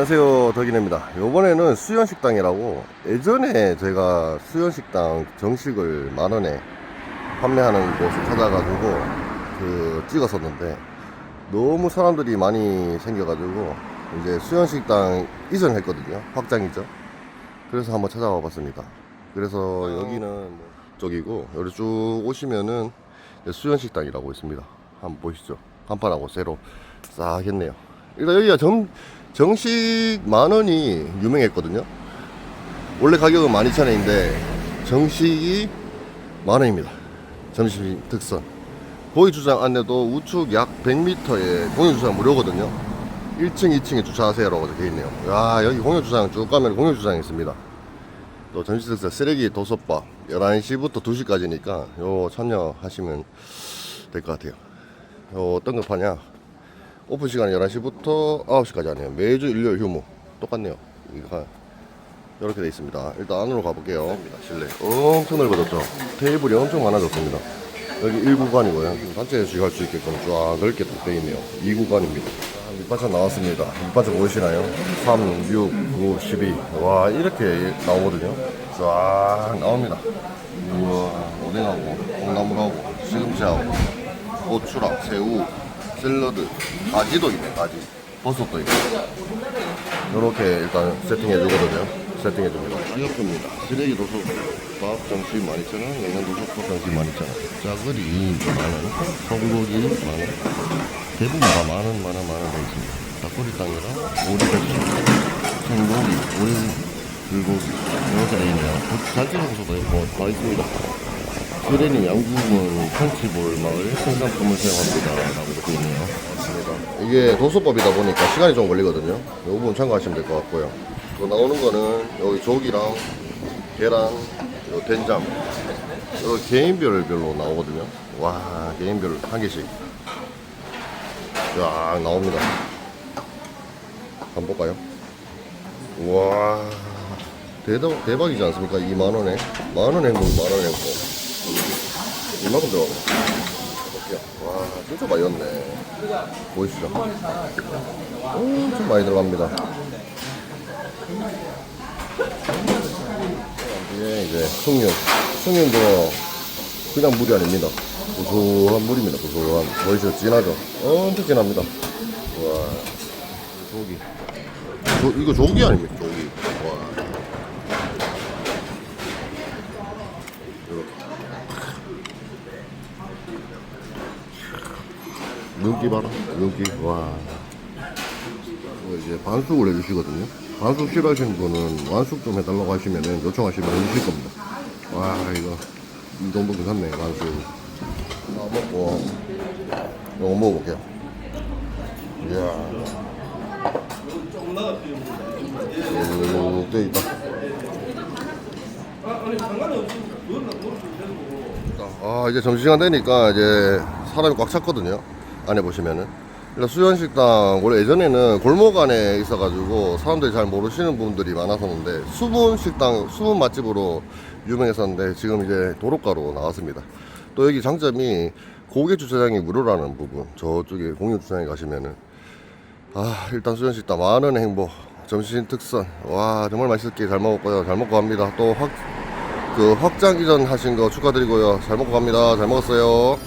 안녕하세요 덕인입니다. 요번에는 수연식당이라고 예전에 제가 수연식당 정식을 만원에 판매하는 곳을 찾아가지고 그 찍었었는데 너무 사람들이 많이 생겨가지고 이제 수연식당 이전했거든요. 확장이죠. 그래서 한번 찾아와 봤습니다. 그래서 여기는 뭐 쪽이고 여기 쭉 오시면은 수연식당이라고 있습니다. 한번 보시죠. 간판하고 새로 싹 했네요 일단 여기가 정, 정식 만 원이 유명했거든요. 원래 가격은 12,000원인데 정식이 만 원입니다. 점심 특선. 고기주장 안내도 우측 약 100m에 공영주차장 무료거든요. 1층 2층에 주차하세요라고 되어 있네요. 야 여기 공영주차장 쭉 가면 공영주차장이 있습니다. 또 점심 특선 쓰레기 도서바 11시부터 2시까지니까 요 참여하시면 될 것 같아요. 요 어떤 거 파냐 오픈 시간이 11시부터 9시까지 하네요. 매주 일요일 휴무. 똑같네요. 이거 이렇게 돼 있습니다. 일단 안으로 가볼게요. 실내 엄청 넓어졌죠. 테이블이 엄청 많아졌습니다. 여기 1구간이고요. 단체 주식할 수 있게끔 쫙 넓게 돼 있네요. 2구간입니다. 밑반찬 나왔습니다. 밑반찬 보이시나요? 3, 6, 9, 12. 와, 이렇게 나오거든요. 쫙 나옵니다. 우와, 오뎅하고, 콩나물하고, 시금치하고, 고추랑, 새우, 샐러드, 가지도 있네, 가지. 버섯도 있고. 이렇게 일단 세팅해 주거든요. 세팅해 줍니다. 가격표입니다. 쓰레기 도서 밥 정식 12,000원, 냉면 도서법 정식 12,000원. 짜글이 만원, 소불고기 만원. 대부분 다 만원, 만원, 만원 돼 있습니다. 닭꼬리 땅이랑 오리 백숙, 생고기, 오리 불고기 이렇게 돼 있네요. 잘찌개국수도 있고 다 있습니다. 수레님 양국은 펀치볼 마을 생산품을 사용합니다. 라고 적혀 있네요. 맞습니다. 이게 도서법이다 보니까 시간이 좀 걸리거든요. 이 부분 참고하시면 될 것 같고요. 또 나오는 거는 여기 조기랑 계란, 요 된장, 요 개인별별로 나오거든요. 와, 개인별 한 개씩. 쫙 나옵니다. 한번 볼까요? 와, 대박, 대박이지 않습니까? 2만원에. 만원 행복, 만원 행복. 이만큼 들어가. 볼게요. 와, 진짜 많이 넣네. 보이시죠? 엄청 많이 들어갑니다. 이게 이제 숭늉. 숭늉도 그냥 물이 아닙니다. 고소한 물입니다. 고소한. 보이시죠? 진하죠? 엄청 진합니다. 와, 조기. 조, 이거 조기 아닙니까? 조기. 와. 이렇게. 눈기 봐라. 눈기. 와. 이제 반숙을 해주시거든요. 반숙 싫어하시는 분은 완숙 좀 해달라고 하시면은 요청하시면 해주실 겁니다. 와 이거. 이 정도 괜찮네 반숙. 다 먹고. 이거 먹어볼게요. 이야. 쭉돼 있다. 아 이제 점심시간 되니까 이제 사람이 꽉 찼거든요 안에 보시면은. 일단 수연식당 원래 예전에는 골목 안에 있어가지고 사람들이 잘 모르시는 분들이 많았었는데 수분 식당 수분 맛집으로 유명했었는데 지금 이제 도로가로 나왔습니다. 또 여기 장점이 고개 주차장이 무료라는 부분. 저쪽에 공유 주차장에 가시면은 아 일단 수연식당 많은 행복 점심 특선. 와 정말 맛있게 잘 먹었고요. 잘 먹고 갑니다. 또 확 그 확장 이전 하신 거 축하드리고요. 잘 먹고 갑니다. 잘 먹었어요